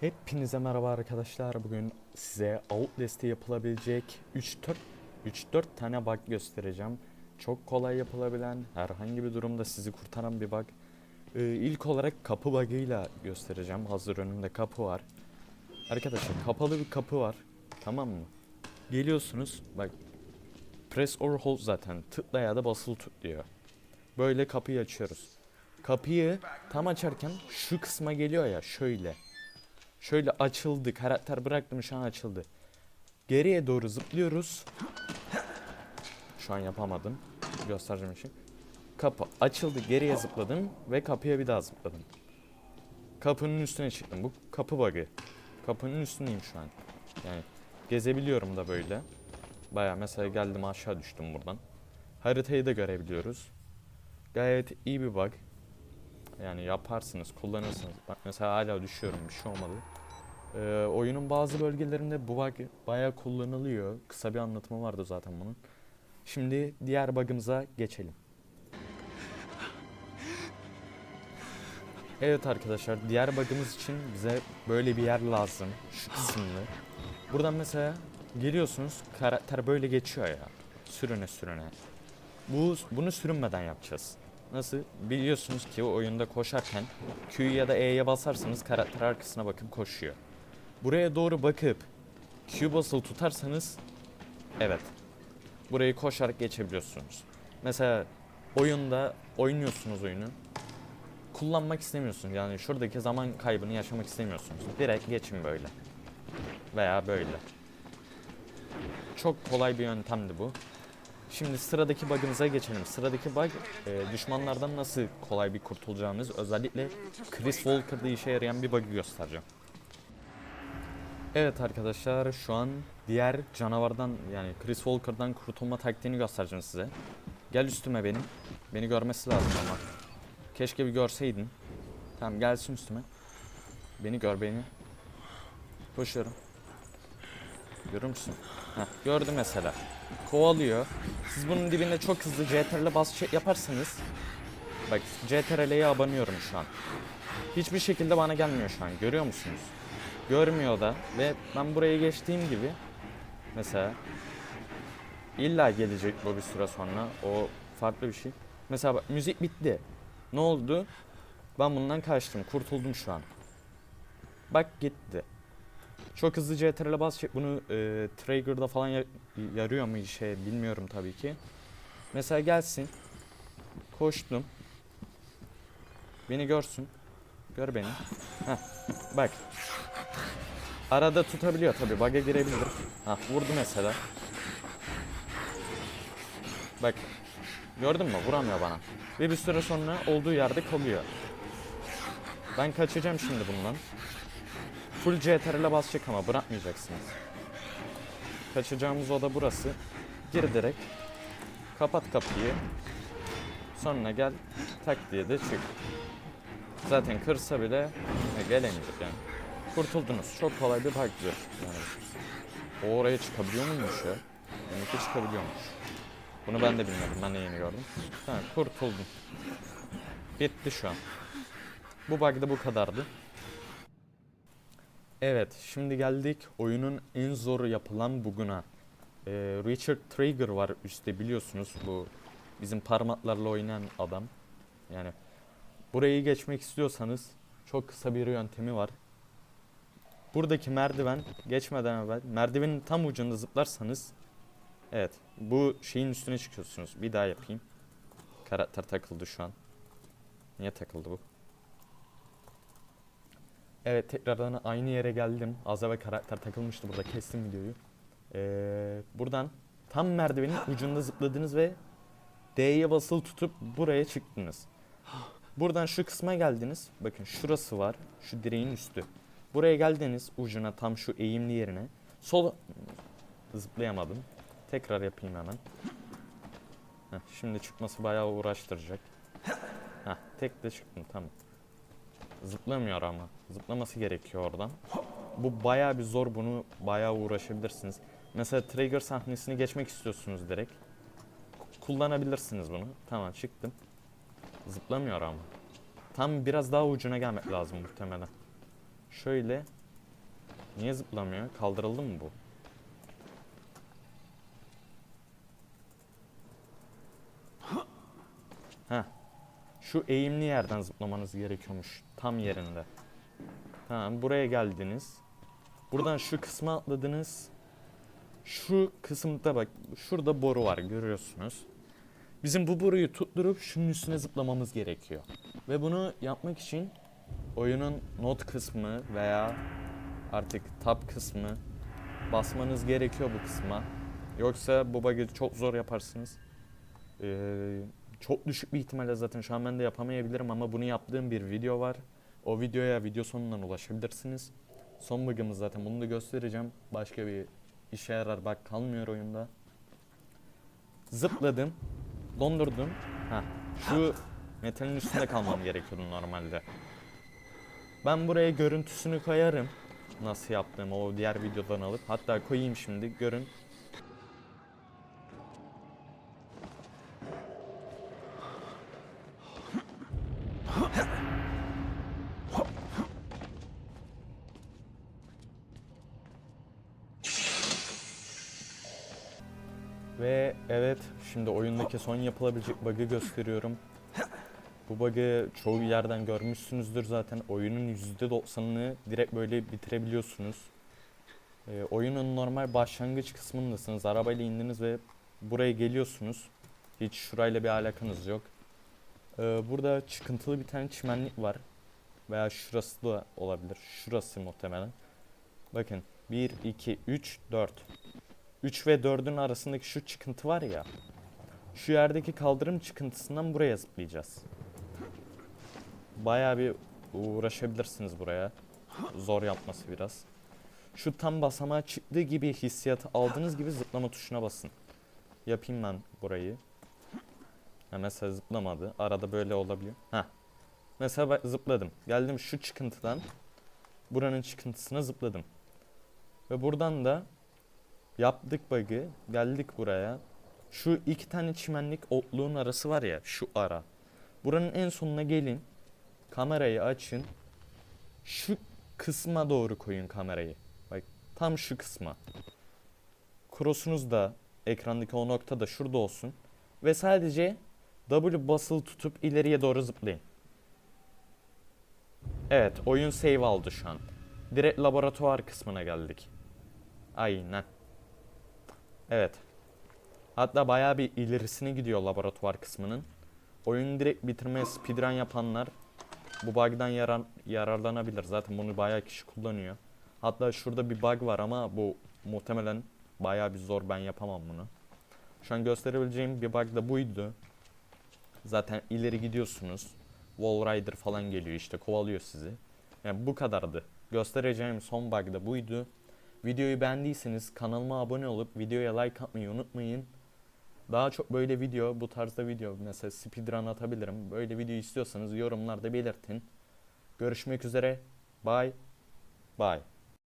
Hepinize merhaba arkadaşlar. Bugün size Outlast'te yapılabilecek 3-4 3-4 tane bug göstereceğim. Çok kolay yapılabilen, herhangi bir durumda sizi kurtaran bir bug. Ee, ilk olarak kapı bug'ıyla göstereceğim. Hazır önümde kapı var. Arkadaşlar kapalı bir kapı var. Tamam mı? Geliyorsunuz. Bak press or hold zaten. Tıkla ya da basılı tut diyor. Böyle kapıyı açıyoruz. Kapıyı tam açarken şu kısma geliyor ya şöyle. Şöyle açıldı. Karakter bıraktım şu an açıldı. Geriye doğru zıplıyoruz. Şu an yapamadım. Göstereceğim işi. Kapı açıldı. Geriye zıpladım ve kapıya bir daha zıpladım. Kapının üstüne çıktım. Bu kapı bug'ı. Kapının üstündeyim şu an. Yani gezebiliyorum da böyle. Baya mesela geldim aşağı düştüm buradan. Haritayı da görebiliyoruz. Gayet iyi bir bug. Yani yaparsınız, kullanırsınız. Bak mesela hala düşüyorum, bir şey olmadı. Ee, oyunun bazı bölgelerinde bu bug bayağı kullanılıyor. Kısa bir anlatımı vardı zaten bunun. Şimdi diğer bug'ımıza geçelim. Evet arkadaşlar, diğer bug'ımız için bize böyle bir yer lazım. Şu kısımlı. Buradan mesela geliyorsunuz, karakter böyle geçiyor ya. Sürüne sürüne. Bu, bunu sürünmeden yapacağız. Nasıl? Biliyorsunuz ki o oyunda koşarken Q'yu ya da E'ye basarsanız karakter arkasına bakıp koşuyor. Buraya doğru bakıp Q basılı tutarsanız evet. Burayı koşarak geçebiliyorsunuz. Mesela oyunda oynuyorsunuz oyunu. Kullanmak istemiyorsunuz. Yani şuradaki zaman kaybını yaşamak istemiyorsunuz. Direkt geçin böyle. Veya böyle. Çok kolay bir yöntemdi bu. Şimdi sıradaki bug'ımıza geçelim. Sıradaki bug e, düşmanlardan nasıl kolay bir kurtulacağınız özellikle Chris Walker'da işe yarayan bir bug'ı göstereceğim. Evet arkadaşlar şu an diğer canavardan yani Chris Walker'dan kurtulma taktiğini göstereceğim size. Gel üstüme benim. Beni görmesi lazım ama. Keşke bir görseydin. Tamam gelsin üstüme. Beni gör beni. Koşuyorum. Görür müsün? Heh, gördü mesela. Kovalıyor. Siz bunun dibinde çok hızlı CTRL'e bas şey yaparsanız Bak CTRL'ye abanıyorum şu an. Hiçbir şekilde bana gelmiyor şu an. Görüyor musunuz? Görmüyor da ve ben buraya geçtiğim gibi mesela illa gelecek bu bir süre sonra. O farklı bir şey. Mesela bak, müzik bitti. Ne oldu? Ben bundan kaçtım. Kurtuldum şu an. Bak gitti. Çok hızlı CTRL'e bas çek. Bunu e, Trigger'da falan ya- yarıyor mu işe bilmiyorum tabii ki. Mesela gelsin. Koştum. Beni görsün. Gör beni. Heh. Bak. Arada tutabiliyor tabii. Bug'a girebilir. Hah vurdu mesela. Bak. Gördün mü? Vuramıyor bana. Ve bir süre sonra olduğu yerde kalıyor. Ben kaçacağım şimdi bundan. Full CTRL'e basacak ama bırakmayacaksınız. Kaçacağımız oda burası. Gir direkt. Kapat kapıyı. Sonra gel tak diye de çık. Zaten kırsa bile e, yani. Kurtuldunuz. Çok kolay bir bug'dır. Yani. O oraya çıkabiliyor muymuş ya? Demek ki çıkabiliyormuş. Bunu ben de bilmiyordum. Ben de yeni gördüm. Tamam kurtuldum. Bitti şu an. Bu bug da bu kadardı. Evet, şimdi geldik oyunun en zor yapılan buguna. Ee, Richard Trigger var üstte biliyorsunuz bu bizim parmaklarla oynayan adam. Yani burayı geçmek istiyorsanız çok kısa bir yöntemi var. Buradaki merdiven geçmeden evvel merdivenin tam ucunda zıplarsanız evet bu şeyin üstüne çıkıyorsunuz. Bir daha yapayım. Karakter takıldı şu an. Niye takıldı bu? Evet tekrardan aynı yere geldim. Ve karakter takılmıştı burada. Kestim videoyu. Ee, buradan tam merdivenin ucunda zıpladınız ve D'ye basılı tutup buraya çıktınız. Buradan şu kısma geldiniz. Bakın şurası var. Şu direğin üstü. Buraya geldiniz ucuna tam şu eğimli yerine. Sol zıplayamadım. Tekrar yapayım hemen. Heh, şimdi çıkması bayağı uğraştıracak. Heh, tek de çıktım tamam. Zıplamıyor ama. Zıplaması gerekiyor oradan. Bu bayağı bir zor. Bunu bayağı uğraşabilirsiniz. Mesela trigger sahnesini geçmek istiyorsunuz direkt. Kullanabilirsiniz bunu. Tamam çıktım. Zıplamıyor ama. Tam biraz daha ucuna gelmek lazım muhtemelen. Şöyle Niye zıplamıyor? Kaldırıldı mı bu? Heh. Şu eğimli yerden zıplamanız gerekiyormuş. Tam yerinde. Tamam buraya geldiniz. Buradan şu kısma atladınız. Şu kısımda bak şurada boru var görüyorsunuz. Bizim bu boruyu tutturup şunun üstüne zıplamamız gerekiyor. Ve bunu yapmak için oyunun not kısmı veya artık tab kısmı basmanız gerekiyor bu kısma. Yoksa bu bug'ı çok zor yaparsınız. Ee, çok düşük bir ihtimalle zaten şu an ben de yapamayabilirim ama bunu yaptığım bir video var. O videoya video sonundan ulaşabilirsiniz. Son bug'ımız zaten bunu da göstereceğim. Başka bir işe yarar bak kalmıyor oyunda. Zıpladım. Dondurdum. Ha, şu metalin üstünde kalmam gerekiyordu normalde. Ben buraya görüntüsünü koyarım. Nasıl yaptığımı o diğer videodan alıp. Hatta koyayım şimdi görün. Ve evet şimdi oyundaki son yapılabilecek bug'ı gösteriyorum. Bu bug'ı çoğu yerden görmüşsünüzdür zaten. Oyunun %90'ını direkt böyle bitirebiliyorsunuz. Ee, oyunun normal başlangıç kısmındasınız. Arabayla indiniz ve buraya geliyorsunuz. Hiç şurayla bir alakanız yok. Ee, burada çıkıntılı bir tane çimenlik var. Veya şurası da olabilir. Şurası muhtemelen. Bakın 1, 2, 3, 4. 3 ve 4'ün arasındaki şu çıkıntı var ya. Şu yerdeki kaldırım çıkıntısından buraya zıplayacağız. Bayağı bir uğraşabilirsiniz buraya. Zor yapması biraz. Şu tam basamağa çıktığı gibi hissiyatı aldığınız gibi zıplama tuşuna basın. Yapayım ben burayı. Ha mesela zıplamadı. Arada böyle olabiliyor. Ha. Mesela zıpladım. Geldim şu çıkıntıdan buranın çıkıntısına zıpladım. Ve buradan da Yaptık bug'ı. Geldik buraya. Şu iki tane çimenlik otluğun arası var ya. Şu ara. Buranın en sonuna gelin. Kamerayı açın. Şu kısma doğru koyun kamerayı. Bak tam şu kısma. Cross'unuz da ekrandaki o nokta da şurada olsun. Ve sadece W basılı tutup ileriye doğru zıplayın. Evet oyun save aldı şu an. Direkt laboratuvar kısmına geldik. Aynen. Evet. Hatta bayağı bir ilerisine gidiyor laboratuvar kısmının. Oyunu direkt bitirmeye speedrun yapanlar bu bug'dan yarar, yararlanabilir. Zaten bunu bayağı kişi kullanıyor. Hatta şurada bir bug var ama bu muhtemelen bayağı bir zor. Ben yapamam bunu. Şu an gösterebileceğim bir bug da buydu. Zaten ileri gidiyorsunuz. Wall Rider falan geliyor işte kovalıyor sizi. Yani bu kadardı. Göstereceğim son bug da buydu. Videoyu beğendiyseniz kanalıma abone olup videoya like atmayı unutmayın. Daha çok böyle video, bu tarzda video mesela speedrun atabilirim. Böyle video istiyorsanız yorumlarda belirtin. Görüşmek üzere. Bye. Bye.